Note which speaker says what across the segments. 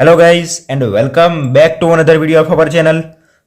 Speaker 1: Hello guys and welcome back to another video of our channel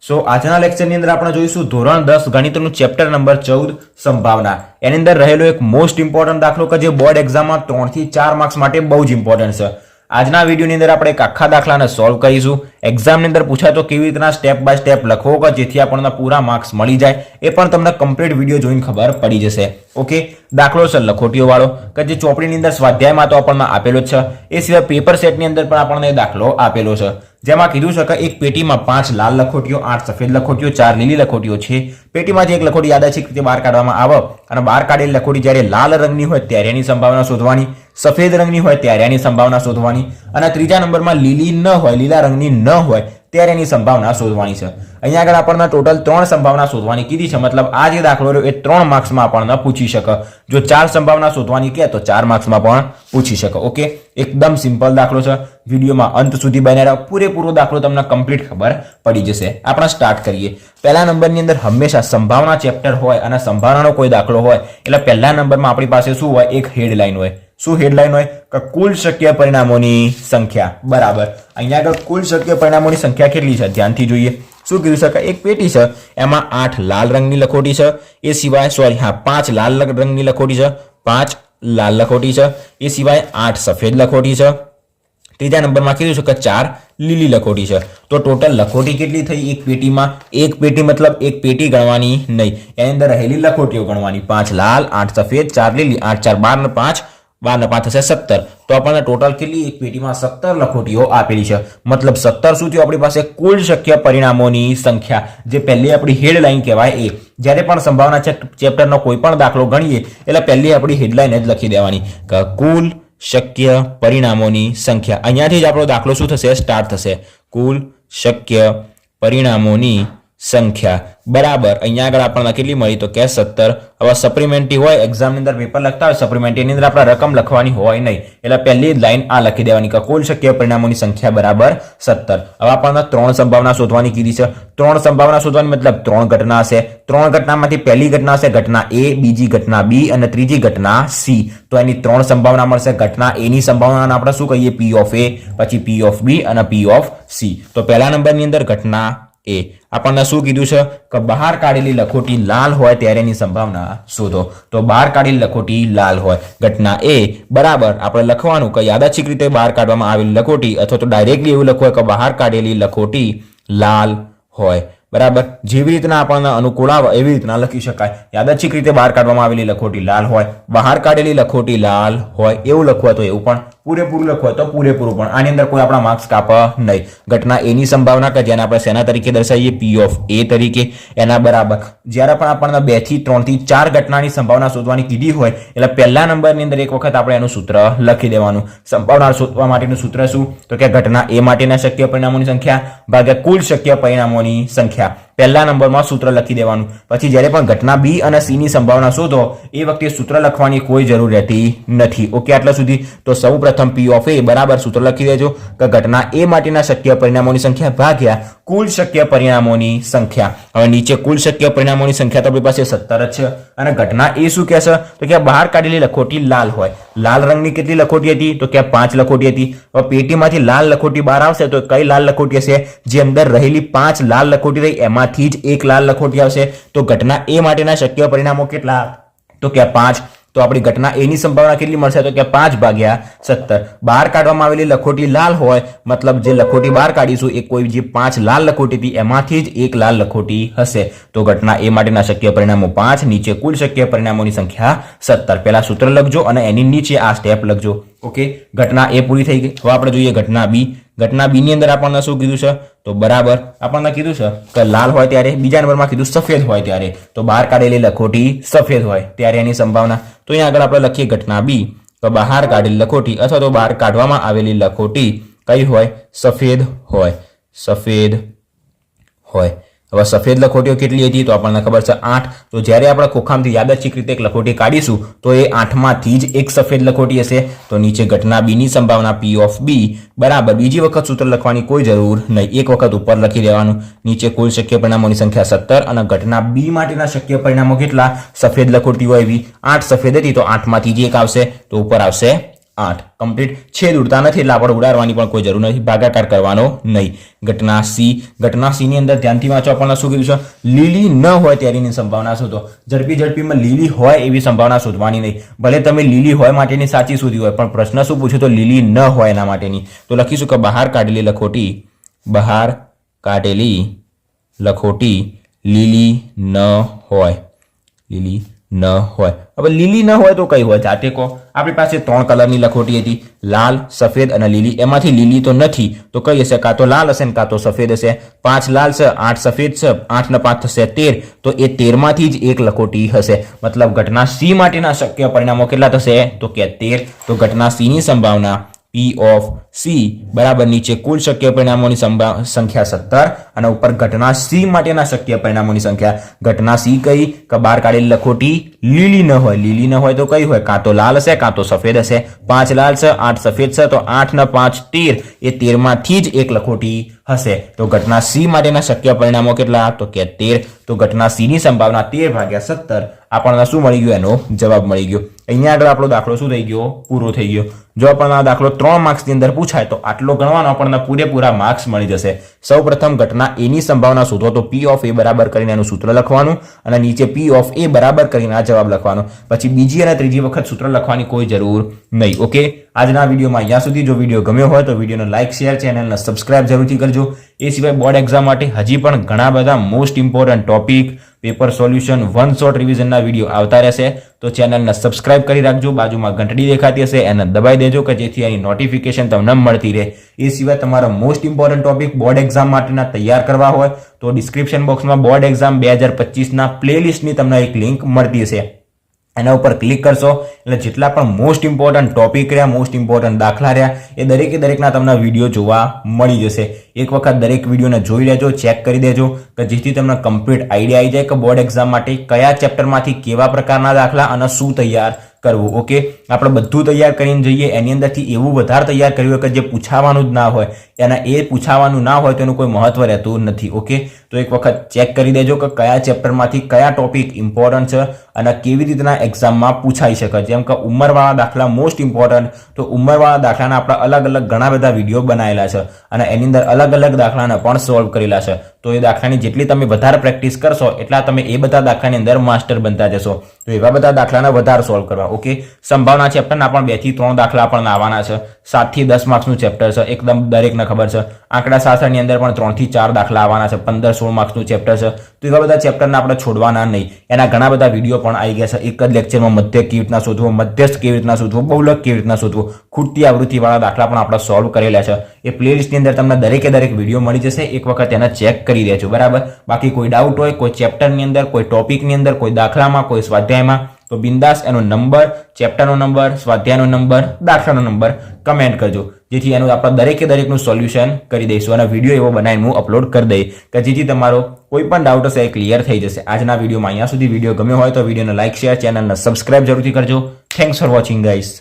Speaker 1: so આજના લેક્ચરની અંદર આપણે જોઈશું ધોરણ દસ ગણિતનું ચેપ્ટર નંબર ચૌદ, સંભાવના. એની અંદર રહેલો એક મોસ્ટ ઇમ્પોર્ટન્ટ દાખલો કે જે બોર્ડ એક્ઝામમાં ત્રણથી ચાર માર્ક્સ માટે બહુ જ ઇમ્પોર્ટન્ટ છે. આજના વિડીયોની અંદર આપણે એક આખા દાખલાને સોલ્વ કરીશું. એક્ઝામની અંદર પૂછાતો કેવી રીતના સ્ટેપ બાય સ્ટેપ લખવો કે જેથી આપણને પૂરા માર્ક્સ મળી જાય, એ પણ તમને કમ્પ્લીટ વીડિયો જોઈને ખબર પડી જશે. ઓકે દાખલો છે લખોટીઓ વાળો, કે જે ચોપડીની અંદર સ્વાધ્યાયમાં તો આપણને આપેલો જ છે. એ સિવાય પેપર સેટની અંદર પણ આપણને દાખલો આપેલો છે. જેમાં કીધું છે કે એક પેટીમાં પાંચ લાલ લખોટીઓ, આઠ સફેદ લખોટીઓ, ચાર લીલી લખોટીઓ છે. પેટીમાંથી એક લખોટી યાદ છે તે બહાર કાઢવામાં આવે અને બહાર કાઢેલી લખોટી જ્યારે લાલ રંગની હોય ત્યારે એની સંભાવના શોધવાની, સફેદ રંગની હોય ત્યારે એની સંભાવના શોધવાની અને ત્રીજા નંબરમાં લીલી ન હોય, લીલા રંગની ન હોય ત્યારે એની સંભાવના શોધવાની છે. અહીંયા આગળ આપણને ટોટલ ત્રણ સંભાવના શોધવાની કીધી છે. મતલબ આ જે દાખલો રહ્યો એ ત્રણ માર્ક્સમાં આપણને પૂછી શકે. જો ચાર સંભાવના શોધવાની કહે તો ચાર માર્ક્સમાં પણ પૂછી શકે. ઓકે એકદમ સિમ્પલ દાખલો છે. વિડીયોમાં અંત સુધી બન્યા રહો. પૂરેપૂરો દાખલો તમને કમ્પ્લીટ ખબર પડી જશે. આપણે સ્ટાર્ટ કરીએ. પહેલા નંબરની અંદર હંમેશા સંભાવના ચેપ્ટર હોય અને સંભાવનાનો કોઈ દાખલો હોય. એટલે પહેલા નંબરમાં આપણી પાસે શું હોય? એક હેડલાઇન હોય. શું હેડલાઇન હોય? કે કુલ શક્ય પરિણામોની સંખ્યા. બરાબર. અહીંયા આગળ કુલ શક્ય પરિણામોની સંખ્યા કેટલી છે? ધ્યાનથી જોઈએ. શું કીધું છે? કે એક પેટી છે, એમાં આઠ લાલ રંગની લખોટી છે. એ સિવાય સોરી હા, પાંચ લાલ રંગની લખોટી છે. પાંચ લાલ લખોટી છે. એ સિવાય આઠ સફેદ લખોટી છે. ત્રીજા નંબરમાં કીધું છે કે ચાર લીલી લખોટી છે. તો ટોટલ લખોટી કેટલી થઈ એક પેટીમાં? એક પેટી મતલબ એક પેટી ગણવાની નહીં. એની અંદર રહેલી લખોટીઓ ગણવાની. પાંચ લાલ, આઠ સફેદ, ચાર લીલી, આઠ ચાર બાર ને પાંચ બાર ને પાંચ થશે સત્તર. તો આપણને ટોટલ કેટલી એક પેટીમાં સત્તર લખોટીઓ આપેલી છે. મતલબ સત્તર શું થયું? આપણી પાસે કુલ શક્ય પરિણામોની સંખ્યા, જે પહેલી આપણી હેડલાઇન કહેવાય એ. જ્યારે પણ સંભાવના ચેપ્ટરનો કોઈ પણ દાખલો ગણીએ, એટલે પહેલી આપણી હેડલાઇન જ લખી દેવાની. કુલ શક્ય પરિણામોની સંખ્યા. અહીંયાથી જ આપણો દાખલો શું થશે? સ્ટાર્ટ થશે. કુલ શક્ય પરિણામોની સંખ્યા. બરાબર. અહીંયા આગળ આપણને કેટલી મળી? તો કે સત્તર. હવે સપ્લિમેન્ટરી હોય એક્ઝામની અંદર પેપર લખતા હોય સપ્લિમેન્ટરીની અંદર આપણે રકમ લખવાની હોય નહીં. એટલે પહેલી લાઈન આ લખી દેવાની કે કુલ શક્ય પરિણામોની સંખ્યા બરાબર સત્તર. હવે આપણને ત્રણ સંભાવના શોધવાની કીધી છે. ત્રણ સંભાવના શોધવાની મતલબ ત્રણ ઘટના હશે ત્રણ ઘટનામાંથી પહેલી ઘટના હશે ઘટના એ બીજી ઘટના બી અને ત્રીજી ઘટના સી તો એની ત્રણ સંભાવના મળશે. ઘટના એની સંભાવના આપણે શું કહીએ? પી ઓફ એ પછી પી ઓફ બી અને પી ઓફ સી તો પહેલા નંબરની અંદર ઘટના એ. આપણને શું કીધું છે? કે બહાર કાઢેલી લખોટી લાલ હોય ત્યારે એની સંભાવના શોધો. તો બહાર કાઢેલી લખોટી લાલ હોય. ઘટના એ, બરાબર, આપણે લખવાનું કે યાદાચિક રીતે બહાર કાઢવામાં આવેલી લખોટી અથવા તો ડાયરેક્ટલી એવું લખવું કે બહાર કાઢેલી લખોટી લાલ હોય. બરાબર? જેવી રીતના આપણને અનુકૂળ આવે એવી રીતના લખી શકાય. યાદાચિક રીતે બહાર કાઢવામાં આવેલી લખોટી લાલ હોય. બહાર કાઢેલી લખોટી લાલ હોય. એવું લખવું તો એવું પણ પૂરેપૂરું લખવું તો પૂરેપૂરું, પણ આની અંદર કોઈ આપણા માર્ક્સ કાપા નહીં. ઘટના એની સંભાવના કે જેને આપણે શેના તરીકે દર્શાવીએ પી ઓફ એ તરીકે, એના બરાબર. જ્યારે પણ આપણને બેથી ત્રણથી ચાર ઘટનાની સંભાવના શોધવાની કીધી હોય, એટલે પહેલા નંબરની અંદર એક વખત આપણે એનું સૂત્ર લખી દેવાનું. સંભાવના શોધવા માટેનું સૂત્ર શું? તો કે ઘટના એ માટેના શક્ય પરિણામોની સંખ્યા, ભાગ્યા કુલ શક્ય પરિણામોની સંખ્યા. પહેલા નંબરમાં સૂત્ર લખી દેવાનું. પછી જ્યારે પણ ઘટના બી અને સીની સંભાવના શોધો, એ વખતે સૂત્ર લખવાની કોઈ જરૂર રહેતી નથી. ઓકે આટલા સુધી. તો સૌ પ્રથમ પી ઓફ એ બરાબર, સૂત્ર લખી દેજો કે ઘટના એ માટેના શક્ય પરિણામોની સંખ્યા ભાગ્યા કુલ શક્ય પરિણામોની સંખ્યા. હવે નીચે કુલ શક્ય પરિણામોની સંખ્યા તો આપણી પાસે સત્તર જ છે. અને ઘટના એ શું કહેશે? તો કે બહાર કાઢેલી લખોટી લાલ હોય. લાલ રંગની કેટલી લખોટી હતી? તો કે પાંચ લખોટી હતી. હવે પેટીમાંથી લાલ લખોટી બહાર આવશે તો કઈ લાલ લખોટી હશે? જે અંદર રહેલી પાંચ લાલ લખોટી રહી, એમાંથી જ એક લાલ લખોટી આવશે. તો ઘટના એ માટેના શક્ય પરિણામો કેટલા? તો કે પાંચ. તો આપણી ઘટના એની સંભાવના કેટલી મળશે? તો કે પાંચ ભાગ્યા સત્તર. બહાર કાઢવામાં આવેલી લખોટી લાલ હોય, મતલબ જે લખોટી બહાર કાઢીશું, એ કોઈ જે પાંચ લાલ લખોટી હતી, એમાંથી જ એક લાલ લખોટી હશે. તો ઘટના એ માટેના શક્ય પરિણામો પાંચ, નીચે કુલ શક્ય પરિણામોની સંખ્યા સત્તર. પહેલા સૂત્ર લખજો અને એની નીચે આ સ્ટેપ લખજો. ઓકે ઘટના એ પૂરી થઈ ગઈ. હવે આપણે જોઈએ ઘટના બી. ઘટના બી ની અંદર આપણને શું કીધું છે? તો બરાબર આપણને કીધું છે કે લાલ હોય ત્યારે, બીજા નંબરમાં કીધું સફેદ હોય ત્યારે. તો બહાર કાઢેલી લખોટી સફેદ હોય ત્યારે એની સંભાવના. તો અહીંયા આગળ આપણે લખીએ ઘટના બી. તો બહાર કાઢેલી લખોટી અથવા તો બહાર કાઢવામાં આવેલી લખોટી કઈ હોય? સફેદ હોય. સફેદ હોય. હવે સફેદ લખોટીઓ કેટલી હતી તો આપણને ખબર છે આઠ. તો જ્યારે આપણે ખોખામથી યાદચ્છિક રીતે એક લખોટી કાઢીશું, તો એ આઠમાંથી જ એક સફેદ લખોટી હશે. તો નીચે ઘટના બીની સંભાવના પી ઓફ બી બરાબર, બીજી વખત સૂત્ર લખવાની કોઈ જરૂર નહીં. એક વખત ઉપર લખી દેવાનું. નીચે કુલ શક્ય પરિણામોની સંખ્યા સત્તર અને ઘટના બી માટેના શક્ય પરિણામો કેટલા? સફેદ લખોટીઓ એવી આઠ સફેદ હતી તો આઠમાંથી જ એક આવશે. તો ઉપર આવશે આઠ. કમ્પ્લીટ છેદ ઉડતા નથી એટલે આપણે ઉડાડવાની પણ કોઈ જરૂર નથી. ભાગાકાર કરવાનો નહીં. ઘટના સી. ઘટના સીની અંદર ધ્યાનથી વાંચો આપણને શું કીધું છે? લીલી ન હોય ત્યારેની સંભાવના શોધો. ઝડપી ઝડપીમાં લીલી હોય એવી સંભાવના શોધવાની નહીં. ભલે તમે લીલી હોય માટેની સાચી શોધી હોય, પણ પ્રશ્ન શું પૂછ્યો તો લીલી ન હોય એના માટેની. તો લખીશું કે બહાર કાઢેલી લખોટી, બહાર કાઢેલી લખોટી લીલી ન હોય. લીલી ન હોય. હવે લીલી ન હોય તો કઈ હોય? જાતે કહો. આપણી પાસે ત્રણ કલરની લખોટી હતી. લાલ, સફેદ અને લીલી. એમાંથી લીલી તો નથી. તો કઈ હશે? કાં તો લાલ હશે ને કાં તો સફેદ હશે. પાંચ લાલ છે, આઠ સફેદ છે, આઠ ને પાંચ થશે તેર. તો એ તેરમાંથી જ એક લખોટી હશે. મતલબ ઘટના સી માટેના શક્ય પરિણામો કેટલા થશે? તો કે તેર. તો ઘટના સીની સંભાવના પી ઓફ સી બરાબર નીચે કુલ શક્ય પરિણામોની સંખ્યા સત્તર અને ઉપર ઘટના સી માટેના શક્ય પરિણામોની સંખ્યા. ઘટના સી કઈ? કે બહાર કાઢેલી લખોટી લીલી ન હોય. લીલી ન હોય તો કઈ હોય? કાં તો લાલ હશે, કાં તો સફેદ હશે. પાંચ લાલ છે, આઠ સફેદ છે, તો આઠ ને પાંચ તેર. એ તેરમાંથી જ એક લખોટી હશે. તો ઘટના સી માટેના શક્ય પરિણામો કેટલા? તો કે તેર. તો ઘટના સી ની સંભાવના તેર ભાગ્યા સત્તર. આપણને શું મળી ગયું? એનો જવાબ મળી ગયો. અહીંયા આગળ આપણો દાખલો શું થઈ ગયો? પૂરો થઈ ગયો. જો આપણને આ દાખલો ત્રણ માર્ક્સની અંદર પૂછાય, તો આટલો ગણવાનો આપણને પૂરેપૂરા માર્ક્સ મળી જશે. સૌ પ્રથમ ઘટના એની સંભાવના શોધો, તો પી ઓફ એ બરાબર કરીને એનું સૂત્ર લખવાનું અને નીચે પી ઓફ એ બરાબર કરીને આ જવાબ લખવાનો. પછી બીજી અને ત્રીજી વખત સૂત્ર લખવાની કોઈ જરૂર નહીં, ઓકે? આજના વિડીયોમાં અહીંયા સુધી. જો વીડિયો ગમ્યો હોય, તો વિડીયોને લાઇક શેર, ચેનલને સબસ્ક્રાઇબ જરૂરથી કરજો. એ સિવાય બોર્ડ એક્ઝામ માટે હજી પણ ઘણા બધા most important topic paper solution one shot રિવિઝનના video આવતા રહેશે. તો ચેનલને સબસ્ક્રાઇબ કરી રાખજો. બાજુમાં ઘંટડી દેખાતી હશે. એને દબાઈ દેજો કે જેથી એની નોટિફિકેશન તમને મળતી રહે. એ સિવાય તમારા most important topic board exam માટેના તૈયાર કરવા હોય, તો ડિસ્ક્રિપ્શન બોક્સમાં બોર્ડ એક્ઝામ બે હજાર પચીસના પ્લેલિસ્ટની તમને એક લિંક મળતી હશે. એના ઉપર ક્લિક કરશો. એટલે જેટલા પણ મોસ્ટ ઇમ્પોર્ટન્ટ ટોપિક રહ્યા મોસ્ટ ઇમ્પોર્ટન્ટ દાખલા રહ્યા, એ દરેકે દરેકના તમને વીડિયો જોવા મળી જશે. એક વખત દરેક વિડીયોને જોઈ લેજો ચેક કરી દેજો, કે જેથી તમને કમ્પ્લીટ આઈડિયા આવી જાય કે બોર્ડ એક્ઝામ માટે કયા ચેપ્ટરમાંથી કેવા પ્રકારના દાખલા અને શું તૈયાર કરવું ઓકે આપણે બધું તૈયાર કરીને જઈએ, એની અંદરથી એવું વધારે તૈયાર કર્યું હોય કે જે પૂછાવાનું જ ના હોય, એના એ પૂછાવાનું ના હોય તો એનું કોઈ મહત્વ રહેતું નથી ઓકે તો એક વખત ચેક કરી દેજો કે કયા ચેપ્ટરમાંથી કયા ટોપિક ઇમ્પોર્ટન્ટ છે અને કેવી રીતના એક્ઝામમાં પૂછાઈ શકે. જેમ કે ઉંમરવાળા દાખલા મોસ્ટ ઇમ્પોર્ટન્ટ તો ઉંમરવાળા દાખલાના આપણે અલગ અલગ ઘણા બધા વીડિયો બનાવેલા છે અને એની અંદર અલગ અલગ દાખલાને પણ સોલ્વ કરેલા છે. તો એ દાખલાની જેટલી તમે વધારે પ્રેક્ટિસ કરશો, એટલા તમે એ બધા દાખલાની અંદર માસ્ટર બનતા જશો. તો એવા બધા દાખલાના વધારે સોલ્વ કરવા. ઓકે સંભાવના ચેપ્ટરના પણ બેથી ત્રણ દાખલા પણ આવવાના છે. સાતથી દસ માર્ક્સનું ચેપ્ટર છે. એકદમ દરેકને ખબર છે. આંકડા શાસ્ત્રની અંદર પણ ત્રણથી ચાર દાખલા આવવાના છે. પંદર, સોળ માર્ક્સનું ચેપ્ટર છે. તો એવા બધા ચેપ્ટરને આપણે છોડવાના નહીં. એના ઘણા બધા વીડિયો પણ આવી ગયા છે. એક જ લેક્ચરમાં મધ્ય કેવી રીતના શોધવો, મધ્યસ્થ કેવી રીતના શોધવો, બહુલક કેવી રીતના શોધવો ખૂટતી આવૃત્તિવાળા દાખલા પણ આપણે સોલ્વ કરેલા છે. એ પ્લેલિસ્ટની અંદર તમને દરેકે દરેક વીડિયો મળી જશે. એક વખત એને ચેક કરી દેજો બરાબર? બાકી કોઈ ડાઉટ હોય, કોઈ ચેપ્ટરની અંદર, કોઈ ટોપિકની અંદર, કોઈ દાખલામાં, કોઈ સ્વાધ્યાયમાં, તો બિંદાસ એનો નંબર ચેપ્ટરનો નંબર સ્વાધ્યાયનો નંબર દાખલાનો નંબર કમેન્ટ કરજો. જેથી એનું આપણે દરેકે દરેકનું સોલ્યુશન કરી દઈશું અને વીડિયો એવો બનાવીને હું અપલોડ કરી દઈ કે જેથી તમારો કોઈ પણ ડાઉટ હશે એ ક્લિયર થઈ જશે. આજના વિડીયોમાં અહીંયા સુધી વીડિયો ગમ્યો હોય તો વિડીયોને લાઇક શેર ચેનલને સબસ્ક્રાઇબ જરૂરથી કરજો. Thanks for watching guys